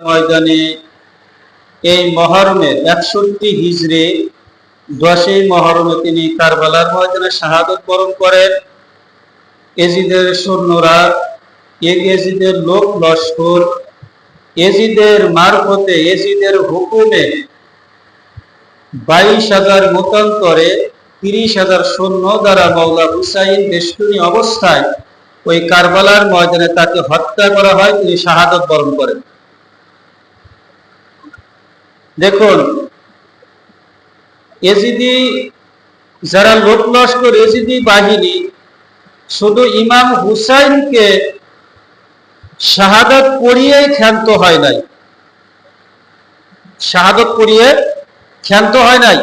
ময়দানে এই মহরমের একষট্টি হিজড়ে দশই মহরমে তিনি কারবালার ময়দানে শাহাদত বরণ করেন। এজিদের সৈন্যরা এজিদের লোক লস্কর, এজিদের মারফতে এজিদের হুকুমে বাইশ হাজার মতান্তরে তিরিশ হাজার সৈন্য দ্বারা মৌলা হুসাইন বেষ্টনী অবস্থায় ওই কারবালার ময়দানে তাকে হত্যা করা হয়। তিনি শাহাদত বরণ করেন। দেখুন এজিদি যারা লোক লস্কর এজিদি বাহিনী শুধু ইমাম হুসাইনকে শাহাদত পড়িয়েই ক্ষান্ত হয় নাই, শাহাদত পড়িয়ে ক্ষান্ত হয় নাই,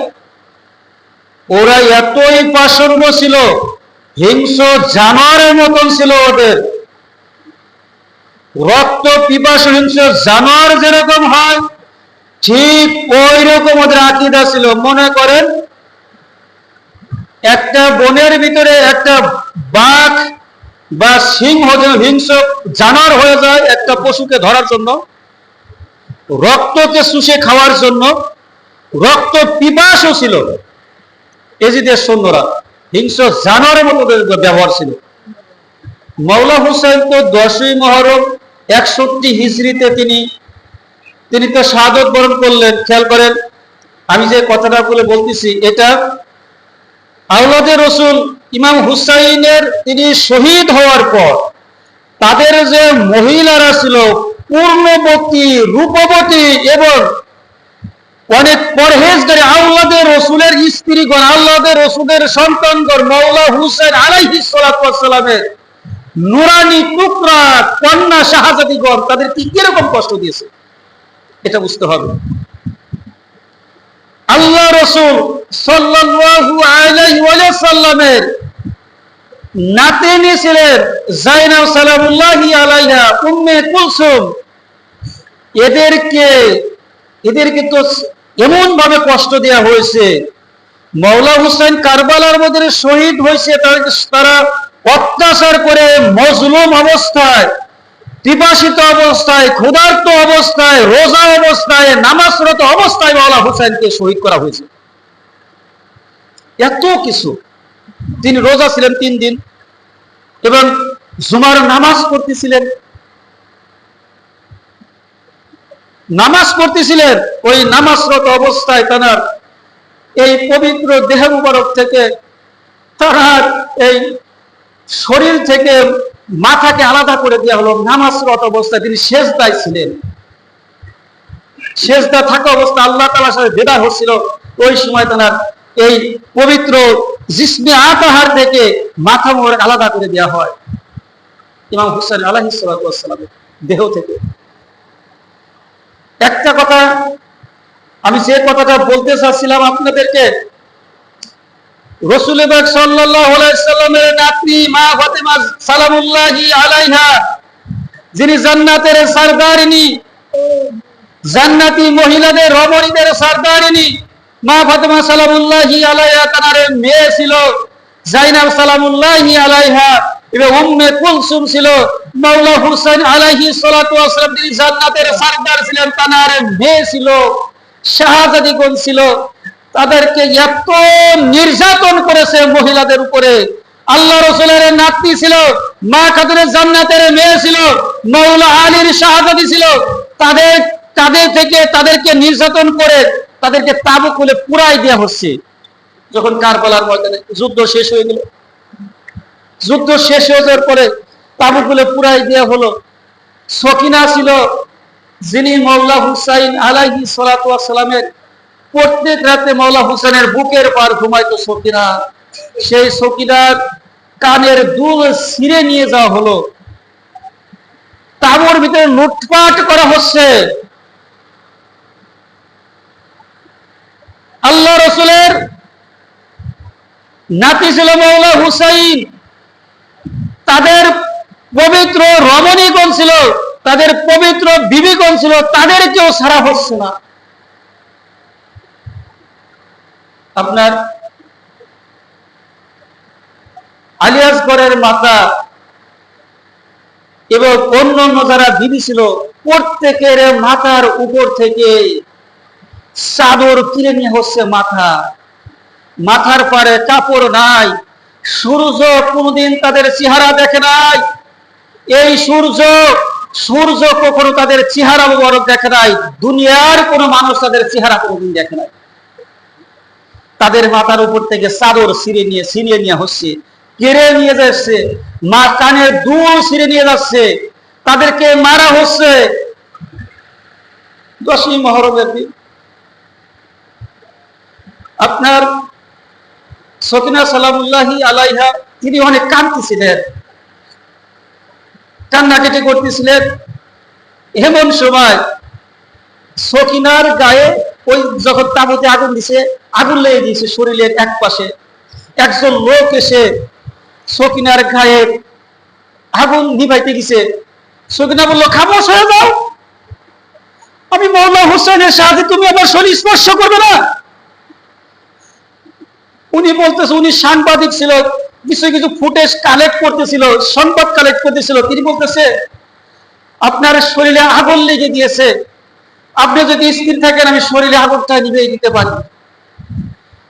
ওরা এতই পাষণ্ড ছিল হিংস্র জানোয়ারের মতন ছিল ওদের। রক্ত পিপাস হিংস্র জানোয়ার যেরকম হয় ঠিক ওই রকম ওদের আকিদা ছিল। মনে করেন, একটা বনের ভিতরে একটা বাঘ বা সিংহ হিংস্র জানোয়ার হয়ে যায় একটা পশুকে ধরার জন্য, রক্তকে শুষে খাওয়ার জন্য, রক্ত পিপাসও ছিল। এজিদের সৈন্যরা হিংস্র জানোয়ারের মতো ব্যবহার ছিল। মৌলা হুসাইন তো দশই মহরম একষট্টি হিজড়িতে তিনি তিনি তো শাহাদত বরণ করলেন, খেয়াল করেন, আমি যে কথাটা বলে বলতেছি, এটা আউলাদে রসুল ইমাম হুসাইনের তিনি শহীদ হওয়ার পর তাদের যে মহিলারা ছিল পূর্ণবতী রূপবতী এবং অনেক পরহেজগারী আল্লাদের রসুলের স্ত্রীগণ আল্লাদের রসুলের সন্তানগণ মৌলা হুসেন আলাইহিস সালামের নুরানি টুকরা কন্যা শাহজাদিগণ তাদের কি কীরকম কষ্ট দিয়েছে? এটা বুঝতে হবে। আল্লাহ রসুল সাল্লামের নাতিনি ছিলেন জাইনাব সালামুল্লাহি আলাইহা, উম্মে কুলসুম। এদেরকে এদেরকে তো এমন ভাবে কষ্ট দেওয়া হয়েছে। মৌলা হুসেন কারবালার মধ্যে শহীদ হয়েছে তারা অত্যাচার করে মজলুম অবস্থায়। পিপাসিত অবস্থায়, ক্ষুধার্ত অবস্থায়, রোজা অবস্থায়, নামাজরত অবস্থায় মাওলা হুসাইনকে শহীদ করা হয়েছে। এত কিছু। তিনি রোজা ছিলেন তিন দিন এবং জুমার নামাজ পড়তেছিলেন। নামাজ পড়তেছিলেন, ওই নামাজরত অবস্থায় তার এই পবিত্র দেহ মুবারক থেকে তার এই শরীর থেকে মাথাকে আলাদা করে দেওয়া হলো, নামাজরত অবস্থায় তিনি শেষদায় ছিলেন। শেষদা থাকা অবস্থা আল্লাহ তালার সাথে ভেদা হচ্ছিল। ওই সময় তার এই পবিত্র জিসমে আতাহার থেকে মাথা মোড় আলাদা করে দেওয়া হয়। ইমাম হুসেন আলাহিসামের দেহ থেকে। একটা কথা আমি যে কথাটা বলতে চাচ্ছিলাম আপনাদেরকে রসুল সাল্লামের নাতনি মা ফাতেমা সালামুল্লাহি আলাইহা, যিনি জান্নাতের সরদারিনী, জান্নাতি মহিলাদের রমণীদের সরদারিনী, মা ফাতেমা সালামুল্লাহি আলাইহা তার মেয়ে ছিল, জাইনাব সালামুল্লাহি আলাইহা এবং উম্মে কুলসুম ছিল, মাওলা হুসাইন আলাইহি সালাতু ওয়াসালাম তিনি জান্নাতের সরদার ছিলেন তার মেয়ে ছিল, শাহজাদিগণ ছিল তাদেরকে এত নির্যাতন করেছে মহিলাদের উপরে। আল্লাহ রসুলের নাতনি ছিল, মা খাতুনের জান্নাতের মেয়ে ছিল মৌলা আলীর শাহাদাদি ছিল। তাদের তাদের থেকে তাদেরকে নির্যাতন করে তাদেরকে তাবু খুলে পুরাই দেওয়া হচ্ছে। যখন কারবালার ময়দানে যুদ্ধ শেষ হয়ে গেল, যুদ্ধ শেষ হয়ে যাওয়ার পরে তাবু খুলে পুরাই দেওয়া হলো। সকিনা ছিল, যিনি মৌলা হুসাইন আলাইহি সালামের প্রত্যেক রাতে মৌলা হুসেনের বুকের পার ঘুমাইতো সকিনা সেই সকিনার কানের দুল ছিঁড়ে নিয়ে যাওয়া হলো। তাবুর ভিতরে লুটপাট করা হচ্ছে। আল্লাহ রসুলের নাতি ছিল মৌলা হুসাইন। তাদের পবিত্র রমণীগণ ছিল, তাদের পবিত্র বিবিগণ ছিল, তাদেরকেও সারা হচ্ছে না। আপনার আলিয়াসগড়ের মাতা এবং অন্য অন্য যারা বিবি ছিল, প্রত্যেকের মাথার উপর থেকে চাদর কিনে নিয়ে হচ্ছে মাথা। মাথার পারে কাপড় নাই, সূর্য কোনোদিন তাদের চেহারা দেখে নাই। এই সূর্য সূর্য কখনো তাদের চেহারা বড় দেখে নাই, দুনিয়ার কোনো মানুষ তাদের চেহারা কোনোদিন দেখে নাই। তাদের মাথার উপর থেকে চাদর ছিঁড়ে নিয়ে ছিঁড়িয়ে নিয়ে হচ্ছে, কেড়ে নিয়ে যাচ্ছে, মা কানের দুল ছিঁড়ে নিয়ে যাচ্ছে, তাদেরকে মারা হচ্ছে। দশই মহরমের দিন। আপনার সকিনা সালামুল্লাহি আলাইহা, তিনি অনেক কাঁদতেছিলেন, কান্নাকাটি করতেছিলেন। এমন সময় সকিনার গায়ে ওই যখন তাবুতে আগুন দিছে, আগুন লেগে দিয়েছে শরীরের এক পাশে। একজন লোক এসে সকিনার গায়ে আগুন নিভাইতে গেছে সকিনা বলল, খামোশ হয়ে যাও। আমি মৌলা হোসেনের সাথে তুমি আমার শরীর স্পর্শ করবে না। উনি বলতেছে, উনি সাংবাদিক ছিল, কিছু কিছু ফুটেজ কালেক্ট করতেছিল, সংবাদ কালেক্ট করতেছিল। তিনি বলতেছে, আপনার শরীরে আগুন লেগে দিয়েছে আপনি যদি স্থির থাকেন, আমি শরীরে আগুনটা নিভে দিতে পারি।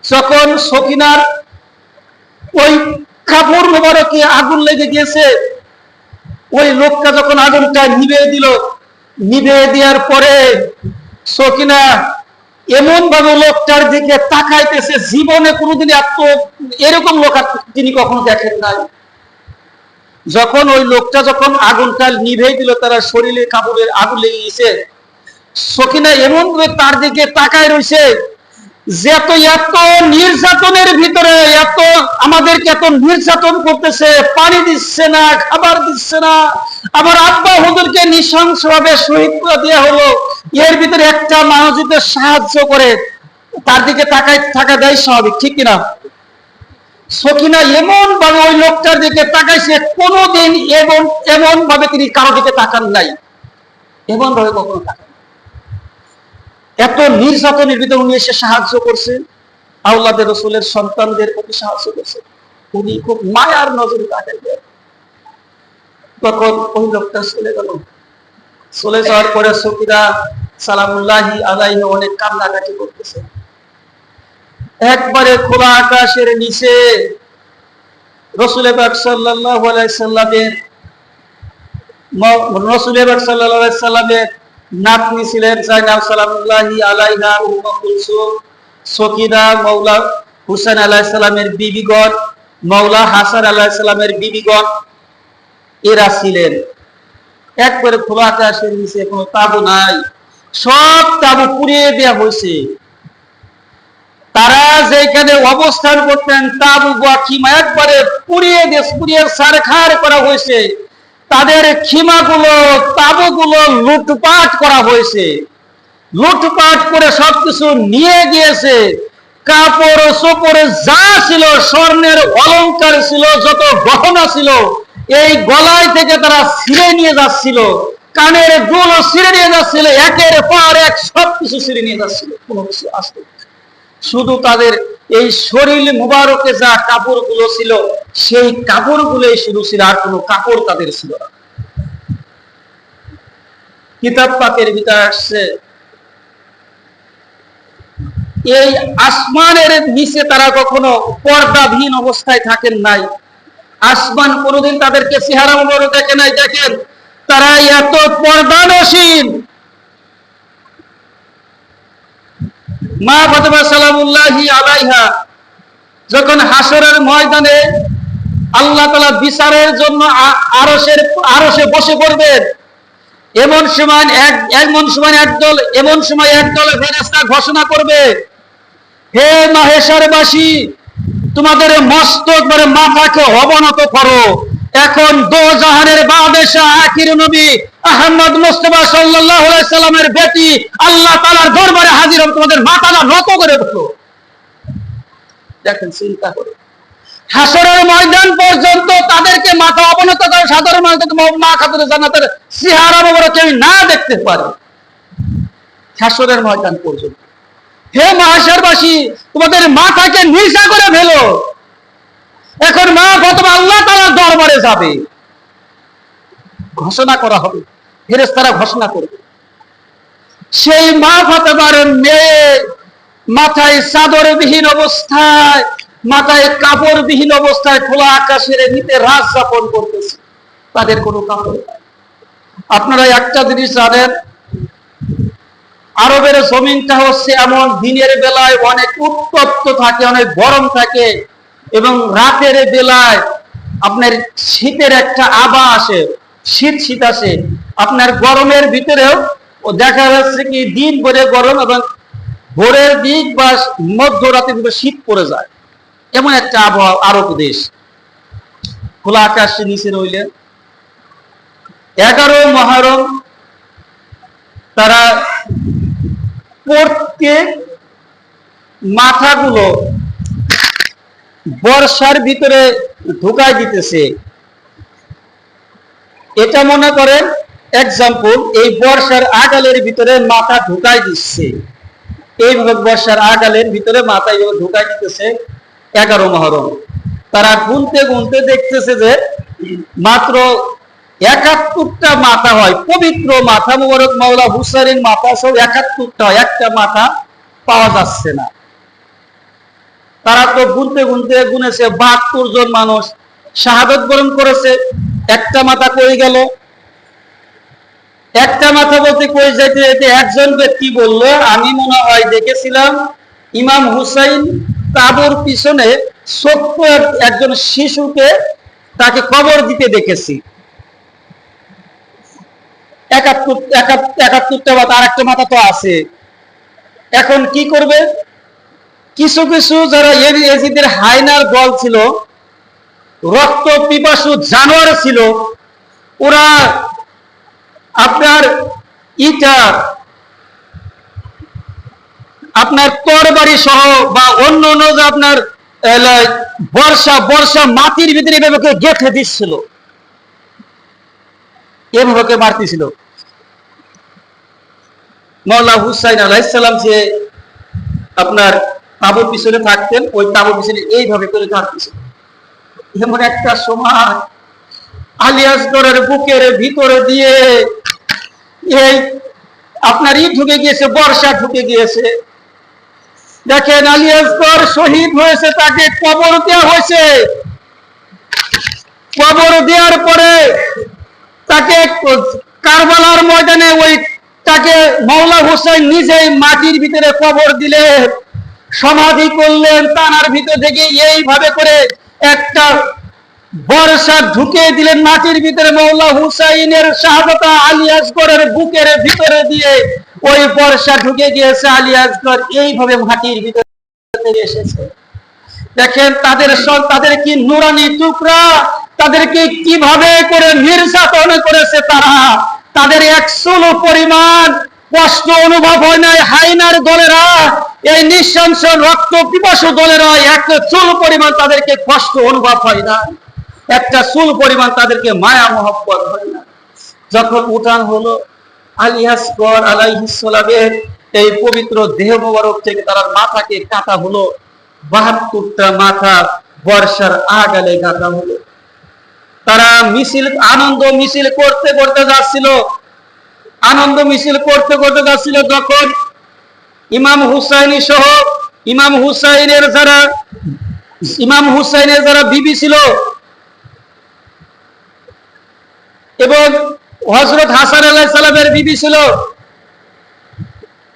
যখন সকিনার ওই কাপড় মোবারকে আগুন লেগে গিয়েছে, ওই লোকটা যখন আগুনটা নিভে দিল নিভে দেওয়ার পরে সকিনা এমন ভাবে লোকটার দিকে তাকাইতেছে, জীবনে কোনোদিন এত এরকম লোক তিনি কখনো দেখেন নাই। যখন ওই লোকটা যখন আগুনটা নিভে দিল, তারা শরীরে কাপড়ের আগুন লেগে গেছে সকিনা এমন তার দিকে তাকায় রয়েছে যে এত এত নির্যাতনের ভিতরে, এত আমাদেরকে এত নির্যাতন করতেছে, পানি দিচ্ছে না, খাবার দিচ্ছে না। আবার আব্বা হুজুরকে নৃশংস ভাবে শহীদ করে দেওয়া হলো। এর ভিতরে একটা মানুষ সাহায্য করে তার দিকে তাকায় থাকা দেয় স্বাভাবিক, ঠিক কিনা? সকিনা এমন ভাবে ওই লোকটার দিকে তাকাইছে কোনোদিন এমন এমন ভাবে তিনি কারও দিকে তাকান নাই। এমন ভাবে কখনো তাকান এত নির্যাতনের ভিতরে উনি এসে সাহায্য করছে। আল্লাদের রসুলের সন্তানদের প্রতি সাহায্য করছে। উনি খুব মায়ার নজরে তাকাইলেন। তখন ওই লোকটা চলে গেল। চলে যাওয়ার পরে সকিরা সালামুল্লাহি আলাইহি অনেক কান্নাকাটি করতেছে। একবারে খোলা আকাশের নিচে রসুল পাক সাল্লাল্লাহু আলাইহি সাল্লামের রসুল পাক সাল্লাল্লাহু আলাইহি সাল্লামের নাতনি ছিলেন জাইনাব সালামুল্লাহি আলাইহা উম্মে কুলসুম সকিনা মাওলা হুসেন আলাইহিস সালামের বিবিগণ, মাওলা হাসান আলাইহিস সালামের বিবিগণ, এরা ছিলেন। একবারে খোলা আকাশের নিচে কোনো তাবু নাই। সব তাবু পুড়িয়ে দেওয়া হয়েছে। তারা যেখানে অবস্থান করতেন তাবু বা খিমা একবারে পুড়িয়ে দেশ পুড়িয়ে সারখার করা হয়েছে। তাদের খিমাগুলো তাবুগুলো লুটপাট করা হয়েছে। লুটপাট করে সবকিছু নিয়ে গিয়েছে। কাপড় সোপড়ে যা ছিল, স্বর্ণের অলংকার ছিল, যত গহনা ছিল, এই গলায় থেকে তারা ছিঁড়ে নিয়ে যাচ্ছিল। কানের দুল ছিঁড়ে নিয়ে যাচ্ছিল, একের পর এক সবকিছু ছিঁড়ে নিয়ে যাচ্ছিল। কোনো কিছু আসতে শুধু তাদের এই শরীর মুবারকে যা কাপড়গুলো ছিল, সেই কাপড় গুলোই শুধু ছিল, আর কোনো কাপড় তাদের ছিল না। কিতাব পাকের ভিতরে আসছে, এই আসমানের নিচে তারা কখনো পর্দাবিহীন অবস্থায় থাকেন নাই। আসমান কোনোদিন তাদেরকে চেহারা মুবারক দেখে নাই, দেখেন, তারা এত পর্দানসীন মা ফাতেমা সালামুল্লাহি আলাইহা, যখন হাসরের ময়দানে আল্লাহ তালা বিচারের জন্য আরসের আরসে বসে পড়বেন, এমন সময় এক এমন সময় একদল এমন সময় একদল ফেরেস্তা ঘোষণা করবে, হে মাহেশ্বরবাসী, তোমাদের মস্তক মানে মাথাকে অবনত করো। এখন দো জাহানের বাদেশাহ আখির নবী আহমদ মুস্তফা আলাইহি সাল্লামের বেটি আল্লাহ তাআলার দরবারে হাজির হবে, তোমাদের মাথাটা নত করে দেবো দেখেন, চিন্তা করে। হাসরের ময়দান পর্যন্ত তাদেরকে মাথা অবনত করে সাধারণ মানুষ মা খাতুন জান্নাতের চেহারা বড় কেউ না দেখতে পারে। হাসরের ময়দান পর্যন্ত। হে মহাশরবাসী, তোমাদের মাথাকে নিশা করে ফেলো। এখন মা প্রথম আল্লাহ তাআলার দরবারে যাবে। ঘোষণা করা হবে। ফেরেস্তারা ঘোষণা করবে। সেই মা ফাতেমার মেয়ে মাথায় চাদরবিহীন অবস্থায়, মাথায় কাপড়বিহীন অবস্থায় খোলা আকাশের নিতে রাত যাপন করতেছে। তাদের কোনো কাপড় আপনারা একটা জিনিস জানেন, আরবের জমিনটা হচ্ছে এমন, দিনের বেলায় অনেক উত্তপ্ত থাকে, অনেক গরম থাকে এবং রাতের বেলায় আপনার শীতের একটা আবা আসে। শীত শীত আসে। আপনার গরমের ভিতরেও দেখা যাচ্ছে কি দিন ভরে গরম এবং ভোরের দিক বা মধ্যরাতে শীত পড়ে যায়। এমন একটা আবহাওয়া আরব দেশ। খোলা আকাশের নিচে রইলে এগারো মহরম তারা পড়তে মাথাগুলো বর্ষার ভিতরে ঢুকাই দিতেছে। এটা মনে করেন এক্সাম্পল এই বর্ষার আগালের ভিতরে মাথা ঢুকাই দিচ্ছে। এইভাবে বর্ষার আগালের ভিতরে মাথা এইভাবে ঢুকাই দিতেছে এগারো মহরম। তারা গুনতে গুনতে দেখতেছে যে মাত্র একাত্তরটা মাথা হয়, পবিত্র মাথা মুবারক মাওলা হুসাইনের মাথা সব একাত্তরটা হয়, একটা মাথা পাওয়া যাচ্ছে না। তারা তো গুনতে গুনতে গুনেছে, বাহাত্তর জন মানুষ শাহাদত বরণ করেছে। একটা মাথা কই গেল? একটা মাথা বলতে কই যাইতে যাইতে একজন ব্যক্তি বলল, আমি মনে হয় দেখেছিলাম ইমাম হুসাইন তাবুর পিছনে ছোট্ট এক- একজন শিশুকে তাকে কবর দিতে দেখেছি। একাত্তর একাত্তর একাত্তরটা মাথা আর একটা মাথা তো আছে। এখন কি করবে? কিছু কিছু যারা এজিদের হাইনার বল ছিল রক্ত পিপাসু জানোয়ার ছিল। ওরা আপনার ইটা, আপনার তরবারি সহ বা অন্য অন্য আপনার বর্ষা বর্ষা মাটির ভিতরে এভাবে গেঁথে দিচ্ছিল। এভাবে মারতেছিল। মৌলা হুসাইন আলাইসাল্লাম যে আপনার তাবুর পিছনে থাকতেন, ওই তাবুর পিছনে এইভাবে করে কাটতেছিল এমন একটা সময় আলিয়াসগড়ের বুকের ভিতরে দিয়ে এই আপনার ই ঢুকে গিয়েছে, বর্ষা ঢুকে গিয়েছে। দেখেন আলিয়াসগড় শহীদ হয়েছে, তাকে কবর দেওয়া হয়েছে। কবর দেওয়ার পরে তাকে কারবালার ময়দানে ওই তাকে মৌলা হোসেন নিজেই মাটির ভিতরে কবর দিলেন, সমাধি করলেন, তানার ভিতর থেকে এইভাবে করে একটা বর্ষা ঢুকে দিলেন মাটির ভিতরে মৌলা হুসাইনের শাহাদতা আলিয়াসগড়ের বুকের ভিতরে দিয়ে ওই বর্ষা ঢুকে গিয়েছে আলিয়াসগড় এইভাবে মাটির ভিতরে এসেছে। দেখেন তাদের সব, তাদের কি নুরানি টুকরা তাদেরকে কীভাবে করে নির্যাতন করেছে তারা? তাদের একশোল পরিমাণ কষ্ট অনুভব হয় নাই, হাইনার দলেরা, এই নিঃশংস রক্ত পিপাসু দলেরা, এক চুল পরিমাণ তাদেরকে কষ্ট অনুভব হয় না, একটা চুল পরিমাণ তাদেরকে মায়া মহব্বত হয় না। যখন উঠান হলো আলিয়াসগড় আলাইহিসসালামের এই পবিত্র দেহ মোবারক থেকে তার মাথাকে কাটা হলো, বাহাত্তরটা মাথা বর্ষার আগালে কাটা হলো। তারা মিছিল, আনন্দ মিছিল করতে করতে যাচ্ছিল আনন্দ মিছিল করতে করতে যাচ্ছিল যখন ইমাম হুসাইনি সহ ইমাম হুসাইনের যারা, ইমাম হুসাইনের যারা বিবি ছিল এবং হজরত হাসান আল্লাহ সালামের বিবি ছিল,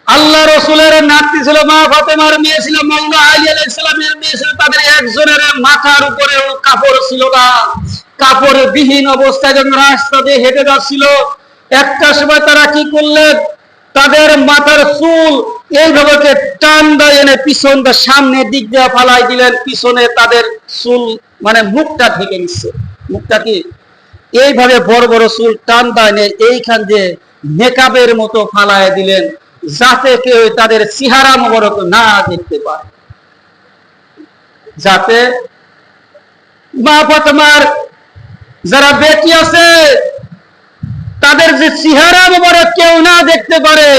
আল্লাহ রসুলের নাতি ছিল, মা ফাতেমার মেয়ে ছিল মৌলা আলী আলাহ সালামের মেয়ে ছিল, তাদের একজনের মাথার উপরে কাপড় ছিল না। কাপড় বিহীন অবস্থায় যখন রাস্তা দিয়ে হেঁটে যাচ্ছিল একটা সময় তারা কি করলেন তাদের মাথার চুল এইভাবে টান দিয়ে এনে পিছনটা সামনের দিক দিয়ে ফালাই দিলেন, পিছনে তাদের চুল মানে মুখটা ঢেকে নিচ্ছে। মুখটা কি? এইভাবে বড় বড় চুল টান দায় এইখান দিয়ে মেকআপের মতো ফালায় দিলেন, যাতে কেউ তাদের চেহারা মোবারক না দেখতে পায়। যাতে মা ফাতেমার যারা বেটি আছে তাদের যে চেহারা মোবারক কেউ না দেখতে পারে।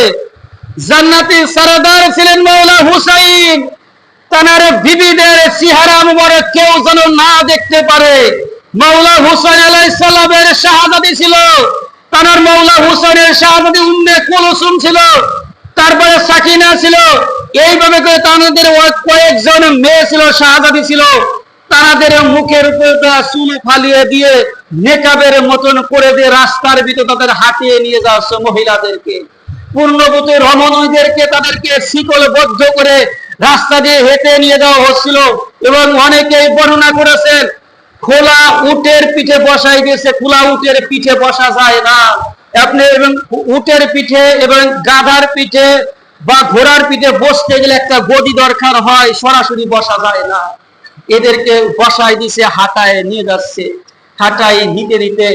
জান্নাতি সারাদার ছিলেন মৌলা হুসাইন। তানার বিবিদের চেহারা মোবারক কেউ যেন না দেখতে পারে। মাওলা হুসাইন আলাইসাল্লামের শাহাদাতি ছিল। তার মাওলা হুসাইনের শাহাদাতি উম্মে কুলসুম ছিল। তারপরে সাকিনা ছিল। এইভাবে করে তাদের কয়েকজন মেয়ে ছিল, শাহাদাতি ছিল। তাদের মুখের উপর দেওয়া চুল ফালিয়ে দিয়ে নেকাবের মতন করে দিয়ে রাস্তার ভিতরে তাদের হাঁটিয়ে নিয়ে যাওয়া হচ্ছে মহিলাদেরকে। পূর্ণবতী রমণীদেরকে তাদেরকে শিকল বদ্ধ করে রাস্তা দিয়ে হেঁটে নিয়ে যাওয়া হচ্ছিল এবং অনেকেই বর্ণনা করেছেন, খোলা উটের পিঠে বসাই দিয়েছে, খোলা উটের পিঠে বসা যায় না। আপনি এবং উটের পিঠে এবং গাধার পিঠে বা ঘোড়ার পিঠে বসতে গেলে একটা গদি দরকার হয়, সরাসরি বসা যায় না। এদেরকে বসাই দিছে, হাঁটায় নিয়ে যাচ্ছে। হাঁটায় নিতে নিতে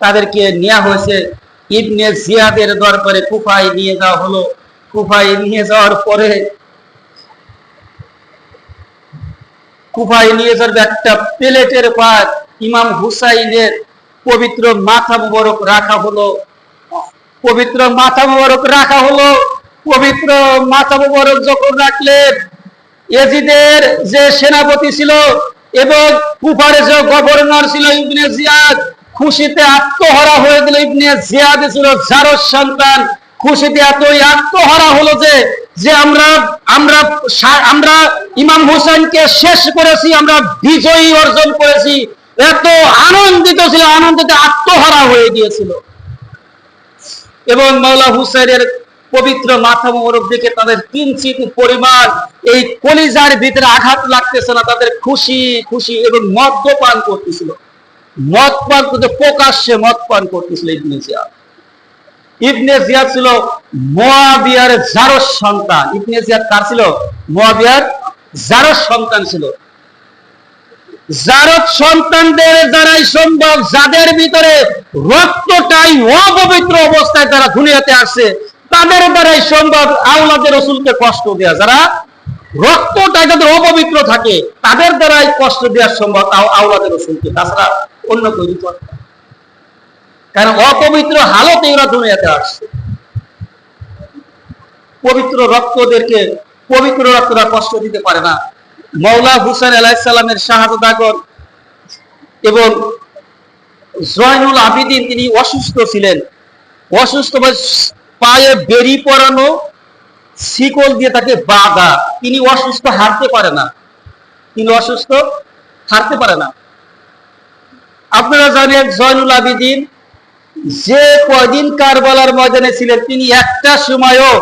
তাদেরকে নেওয়া হয়েছে। ইবনে জিয়াদের দরবারে কুফায় নিয়ে যাওয়া হলো। কুফায় নিয়ে যাওয়ার পরে কুফায় নিয়ে যাবে একটা প্লেটের পাত ইমাম হুসাইনের পবিত্র মাথা মুবারক রাখা হলো। পবিত্র মাথা মুবারক রাখা হলো। পবিত্র মাথা মুবারক যখন রাখলেন এজিদের যে সেনাপতি ছিল এবং কুফারে যে গভর্নর ছিল ইবনে জিয়াদ, খুশিতে আত্মহারা হয়ে গেল ইবনে জিয়াদ ছিল জারস সন্তান। খুশিতে এতই আত্মহারা হলো যে যে আমরা আমরা আমরা ইমাম হোসেনকে শেষ করেছি, আমরা বিজয়ী অর্জন করেছি। এত আনন্দিত ছিল, আনন্দিতে আত্মহারা হয়ে গিয়েছিল। এবং মাওলা হুসাইনের পবিত্র মাথা মোহরক দেখে তাদের কিঞ্চিত পরিমাণ এই কলিজার ভিতরে আঘাত লাগতেছে না, তাদের খুশি খুশি এবং মদ্যপান করতেছিল। মদ পান করতে প্রকাশ্যে মদ পান করতেছিল ইবনে জিয়াদ। ইবনে ছিল মোয়াবিয়ার জারস সন্তান। ইবনে কার ছিল? মোয়াবিয়ার জারস সন্তান ছিল। জারত সন্তানদের দ্বারাই সম্ভব, যাদের ভিতরে রক্তটাই অপবিত্র অবস্থায় তারা দুনিয়াতে আসছে তাদের দ্বারাই সম্ভব আওলাদের রসুলকে কষ্ট দেয়া, যারা রক্তটা যাদের অপবিত্র থাকে, তাদের দ্বারাই কষ্ট দেওয়া সম্ভব আও- আওলাদের রসুলকে। তাছাড়া অন্য কেউ কারণ অপবিত্র হালতে ওরা দুনিয়াতে আসছে। পবিত্র রক্তদেরকে, পবিত্র রক্তরা কষ্ট দিতে পারে না। মৌলা হুসেন আলাইসাল্লামের শাহাদত আগর এবং জয়নুল আবিদিন তিনি অসুস্থ ছিলেন। অসুস্থ পায়ে বেরি পরানো শিকল দিয়ে তাকে বাঁধা। তিনি অসুস্থ হারতে পারে না। তিনি অসুস্থ হারতে পারে না। আপনারা জানেন, জয়নুল আবিদিন যে কয়দিন কারবালার ময়দানে ছিলেন, তিনি একটা সময়ও,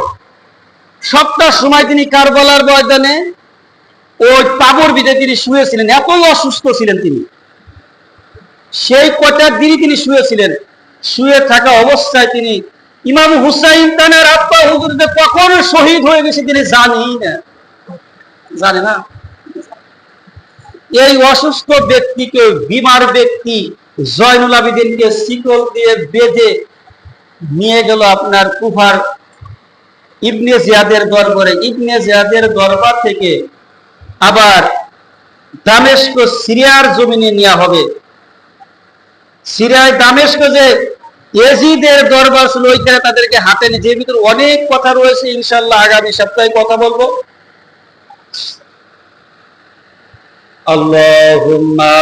সবটা সময় তিনি কারবালার ময়দানে ওই তাবর বিদে তিনি শুয়েছিলেন। এতই অসুস্থ ছিলেন তিনি। সেই কটার দিনই তিনি শুয়েছিলেন। শুয়ে থাকা অবস্থায় তিনি ইমাম হুসাইন তানের আত্মা হুজুর কখন শহীদ হয়ে গেছে তিনি জানেই না। জানে না? এই অসুস্থ ব্যক্তিকে, বিমার ব্যক্তি জয়নুল আবিদিনকে শিকল দিয়ে বেঁধে নিয়ে গেল আপনার কুফার ইবনে জিয়াদের দরবারে। ইবনে জিয়াদের দরবার থেকে আবার দামেস্ক, সিরিয়ার জমিনে নেওয়া হবে। সিরিয়ায় দামেস্ক যে এজিদের দরবার ছিল ওইখানে তাদেরকে হাতে নিয়ে যে ভিতরে অনেক কথা রয়েছে ইনশাল্লাহ আগামী সপ্তাহে কথা বলব। আল্লাহুম্মা